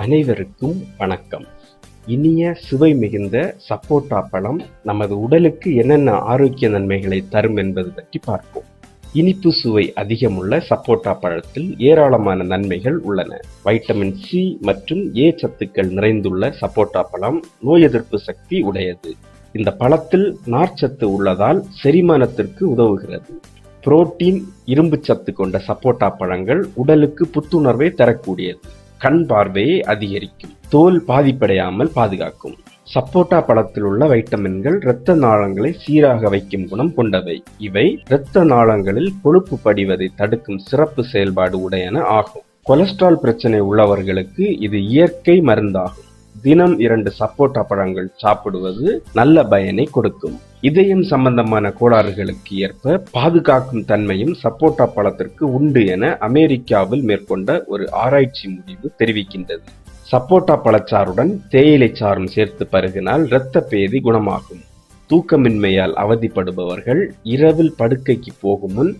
அனைவருக்கும் வணக்கம். இனிய சுவை மிகுந்த சப்போட்டா பழம் நமது உடலுக்கு என்னென்ன ஆரோக்கிய நன்மைகளை தரும் என்பது பற்றி பார்ப்போம். இனிப்பு சுவை அதிகமுள்ள சப்போட்டா பழத்தில் ஏராளமான நன்மைகள் உள்ளன. வைட்டமின் சி மற்றும் ஏ சத்துக்கள் நிறைந்துள்ள சப்போட்டா பழம் நோய் எதிர்ப்பு சக்தி உடையது. இந்த பழத்தில் நார்ச்சத்து உள்ளதால் செரிமானத்திற்கு உதவுகிறது. புரோட்டீன் இரும்பு சத்து கொண்ட சப்போட்டா பழங்கள் உடலுக்கு புத்துணர்வை தரக்கூடியது. கண் பார்வையை அதிகரிக்கும். தோல் பாதிப்படையாமல் பாதுகாக்கும். சப்போட்டா பழத்தில் உள்ள வைட்டமின்கள் இரத்த நாளங்களை சீராக வைக்கும் குணம் கொண்டவை. இவை இரத்த நாளங்களில் கொழுப்பு படிவதை தடுக்கும் சிறப்பு செயல்பாடு உடையன ஆகும். கொலஸ்ட்ரால் பிரச்சனை உள்ளவர்களுக்கு இது இயற்கை மருந்தாகும். தினம் இரண்டு சப்போட்டா பழங்கள் சாப்பிடுவது நல்ல பயனை கொடுக்கும். இதயம் சம்பந்தமான கோளாறுகளுக்கு ஏற்ப பாதுகாக்கும் தன்மையும் சப்போட்டா பழத்திற்கு உண்டு என அமெரிக்காவில் மேற்கொண்ட ஒரு ஆராய்ச்சி முடிவு தெரிவிக்கின்றது. சப்போட்டா பழச்சாறுடன் தேயிலை சாறும் சேர்த்து பருகினால் இரத்த பேதி குணமாகும். தூக்கமின்மையால் அவதிப்படுபவர்கள் இரவில் படுக்கைக்கு போகும் முன்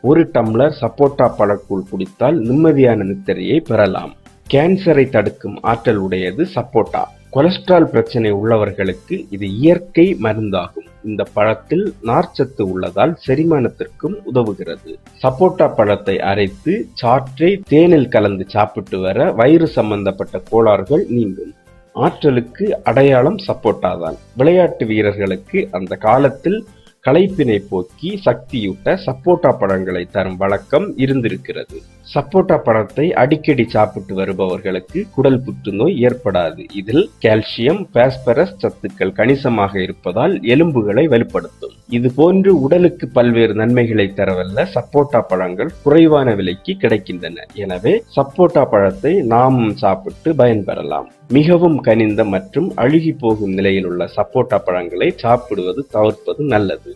ஒரு டம்ளர் சப்போட்டா பழக்கூழ் குடித்தால் நிம்மதியான நித்திரையை பெறலாம். கேன்சரை தடுக்கும் ஆற்றல் உடையது சப்போட்டா. கொலஸ்ட்ரால் பிரச்சனை உள்ளவர்களுக்கு இது இயற்கை மருந்தாகும். இந்த பழத்தில் நார்ச்சத்து உள்ளதால் செரிமானத்திற்கும் உதவுகிறது. சப்போட்டா பழத்தை அரைத்து சாற்றை தேனில் கலந்து சாப்பிட்டு வர வயிறு சம்பந்தப்பட்ட கோளாறுகள் நீங்கும். ஆற்றலுக்கு அடையாளம் சப்போட்டா தான் விளையாட்டு வீரர்களுக்கு அந்த காலத்தில் களைப்பினை போக்கி சக்தியூட்ட சப்போட்டா பழங்களை தரும் வழக்கம் இருந்திருக்கிறது. சப்போட்டா பழத்தை அடிக்கடி சாப்பிட்டு வருபவர்களுக்கு குடல் புற்றுநோய் ஏற்படாது. இதில் கால்சியம் பாஸ்பரஸ் சத்துக்கள் கணிசமாக இருப்பதால் எலும்புகளை வலுப்படுத்தும். இது போன்று உடலுக்கு பல்வேறு நன்மைகளை தரவல்ல சப்போட்டா பழங்கள் குறைவான விலைக்கு கிடைக்கின்றன. எனவே சப்போட்டா பழத்தை நாமும் சாப்பிட்டு பயன்பெறலாம். மிகவும் கனிந்த மற்றும் அழுகி போகும் நிலையில் உள்ள சப்போட்டா பழங்களை சாப்பிடுவது தவிர்ப்பது நல்லது.